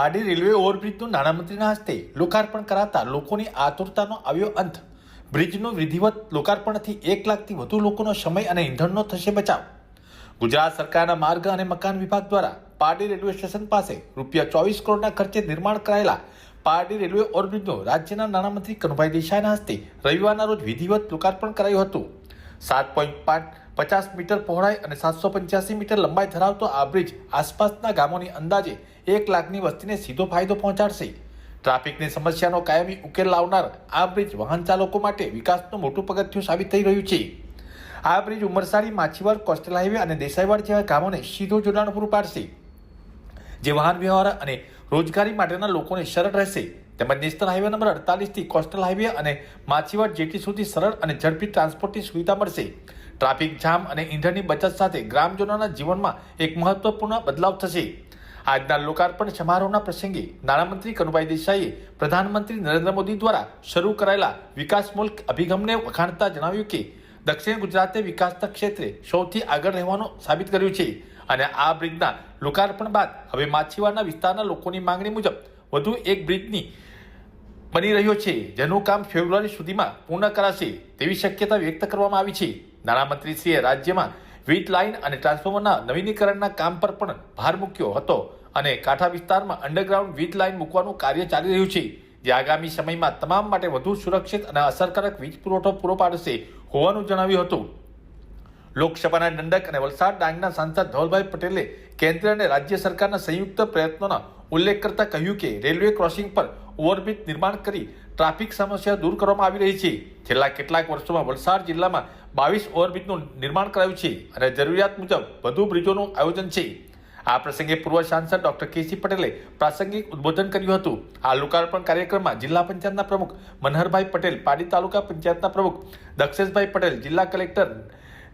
Pardi railway ઓવરબ્રિજનું નાણામંત્રીના હસ્તે લોકાર્પણ કરાતા લોકોની આતુરતાનો આવ્યો અંત. બ્રિજનું વિધિવત લોકાર્પણથી એક લાખથી વધુ લોકોનો સમય અને ઈંધણનો થશે બચાવ. ગુજરાત સરકારના માર્ગ અને મકાન વિભાગ દ્વારા પારડી રેલવે સ્ટેશન પાસે રૂપિયા ચોવીસ કરોડના ખર્ચે નિર્માણ કરાયેલા પારડી રેલવે ઓવરબ્રિજનું રાજ્યના નાણામંત્રી કનુભાઈ દેસાઈના હસ્તે રવિવારના રોજ વિધિવત લોકાર્પણ કરાયું હતું. સાત પોઈન્ટ પાંચ પચાસ મીટર પહોળાઈ અને સાતસો પંચ્યાસી મીટર લંબાઈ ધરાવતો આ બ્રિજ આસપાસના ગામોની અંદાજે એક લાખની વસ્તીને સીધો ફાયદો પહોંચાડશે. ટ્રાફિકની સમસ્યાનો કાયમી ઉકેલ લાવનાર આ બ્રિજ વાહન ચાલકો માટે વિકાસનું મોટું પગથિયું સાબિત થઈ રહ્યું છે. આ bridge Umarsadi, Machhiwad, coastal highway અને દેસાઈવાડ જેવા ગામોને સીધો જોડાણ પૂરું પાડશે. જે વાહન વ્યવહાર અને રોજગારી માટેના લોકોને સરળ રહેશે. તેમજ નેશનલ હાઈવે નંબર અડતાલીસથી કોસ્ટલ હાઈવે અને માછીવાડ જેટી સુધી સરળ અને ઝડપી ટ્રાન્સપોર્ટની સુવિધા મળશે. ટ્રાફિક જામ અને ઈંધણની બચત સાથે ગ્રામજનોના જીવનમાં એક મહત્વપૂર્ણ બદલાવ થશે. આજના લોકાર્પણ સમારોહના પ્રસંગે નાણામંત્રી કનુભાઈ દેસાઈએ પ્રધાનમંત્રી નરેન્દ્ર મોદી દ્વારા શરૂ કરાયેલા વિકાસ મુલ્ક અભિગમને વખાણતા જણાવ્યું કે દક્ષિણ ગુજરાતે વિકાસના ક્ષેત્રે સૌથી આગળ રહેવાનું સાબિત કર્યું છે અને આ બ્રિજના લોકાર્પણ બાદ હવે માછીવાડના વિસ્તારના લોકોની માંગણી મુજબ વધુ એક બ્રિજની બની રહ્યો છે, જેનું કામ ફેબ્રુઆરી સુધીમાં પૂર્ણ કરાશે તેવી શક્યતા વ્યક્ત કરવામાં આવી છે. નાણામંત્રીશ્રીએ રાજ્યમાં વીજ લાઇન અને ટ્રાન્સફોર્મરના નવીનીકરણના કામ પર પણ ભાર મૂક્યો હતો અને કાંઠા વિસ્તારમાં અંડરગ્રાઉન્ડ વીજ લાઇન મૂકવાનું કાર્ય ચાલી રહ્યું છે, જે આગામી સમયમાં તમામ માટે વધુ સુરક્ષિત અને અસરકારક વીજ પુરવઠો પૂરો પાડશે હોવાનું જણાવ્યું હતું. લોકસભાના દંડક અને વલસાડ ડાંગના સાંસદ ધવલભાઈ પટેલે કેન્દ્ર અને રાજ્ય સરકારના સંયુક્ત પ્રયત્નોના ઉલ્લેખ કરતા કહ્યું કે રેલવે ક્રોસિંગ પર ઓવરબ્રિજ નિર્માણ કરી ટ્રાફિક સમસ્યા દૂર કરવામાં આવી રહી છે. છેલ્લા કેટલાક વર્ષોમાં વલસાડ જિલ્લામાં બાવીસ ઓવરબ્રિજનું નિર્માણ કરાયું છે અને જરૂરિયાત મુજબ વધુ બ્રિજોનું આયોજન છે. આ પ્રસંગે પૂર્વ સાંસદ ડોક્ટર કેસી પટેલે પ્રાસંગિક ઉદ્બોધન કર્યું હતું. આ લોકાર્પણ કાર્યક્રમમાં જિલ્લા પંચાયતના પ્રમુખ મનહરભાઈ પટેલ, પાડી તાલુકા પંચાયતના પ્રમુખ દક્ષેશભાઈ પટેલ, જિલ્લા કલેક્ટર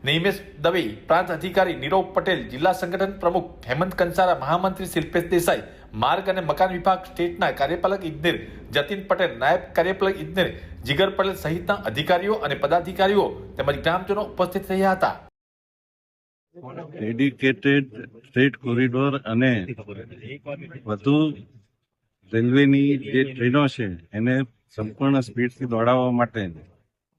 નિમેશ દવે, પ્રાંત અધિકારી નીરવ પટેલ, જિલ્લા સંગઠન પ્રમુખ હેમંત કંસારા, મહામંત્રી શિલ્પેશ દેસાઈ માર્ગ અને મકાન વિભાગ સ્ટેટના કાર્યપાલક ઇજનેર જતીન પટેલ, નાયબ કાર્યપાલક ઇજનેર જીગર પટેલ સહિતના અધિકારીઓ અને પદાધિકારીઓ તેમજ ગ્રામજનો ઉપસ્થિત રહ્યા હતા. ડેડિકેટેડ સ્ટેટ કોરિડોર અને વધુ રેલવેની જે ટ્રેનો છે, એને સંપૂર્ણ સ્પીડથી દોડાવવા માટે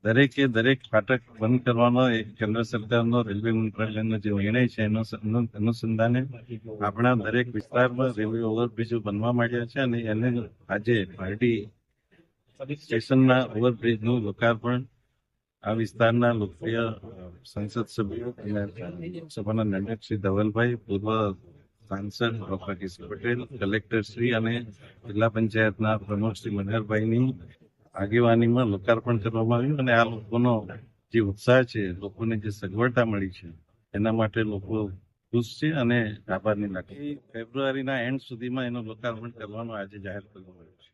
દરેકે દરેક ફાટક બંધ કરવાનો એક કેન્દ્ર સરકારનો રેલવે મંત્રાલયનો જે નિર્ણય છે એનો અનુસંધાને આપણા દરેક વિસ્તારમાં રેલવે ઓવરબ્રિજો બનવા માંડ્યા છે અને એને આજે પાર્ટી સ્ટેશનના ઓવરબ્રિજનું લોકાર્પણ આ વિસ્તારના લોકપ્રિય સંસદ સભ્યો અને સભાના નિર્ણયક શ્રી ધવલભાઈ, પૂર્વ સાંસદ ડોક્ટર કિશોર પટેલ, કલેક્ટર શ્રી અને જિલ્લા પંચાયતના પ્રમુખ શ્રી મનહરભાઈની આગેવાનીમાં લોકાર્પણ કરવામાં આવ્યું અને આ લોકોનો જે ઉત્સાહ છે, લોકોને જે સગવડતા મળી છે, એના માટે લોકો ખુશ છે અને આભારની લાગણી ફેબ્રુઆરીના એન્ડ સુધીમાં એનું લોકાર્પણ કરવાનું આજે જાહેર કરવામાં આવ્યું છે.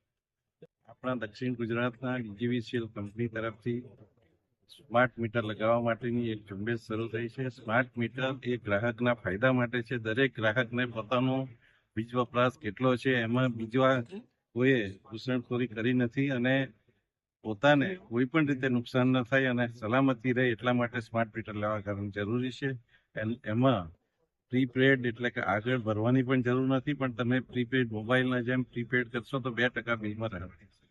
આપણા દક્ષિણ ગુજરાતના ડીજીવીસીએલ કંપની તરફથી સ્માર્ટ મીટર લગાવવા માટેની એક ઝુંબેશ શરૂ થઈ છે. સ્માર્ટ મીટર એ ગ્રાહકના ફાયદા માટે છે. દરેક ગ્રાહકને પોતાનો વીજ વપરાશ કેટલો છે, એમાં બીજા કોઈએ ઘૂસણખોરી કરી નથી અને પોતાને કોઈ પણ રીતે નુકસાન ન થાય અને સલામતી રહે એટલા માટે સ્માર્ટ મીટર લેવા કારણ જરૂરી છે. એમ- પ્રીપેડ એટલે કે આગળ ભરવાની પણ જરૂર નથી પણ તમે પ્રીપેડ મોબાઈલના જેમ પ્રીપેડ કરશો તો બે ટકા બિલમાં રાહત થશે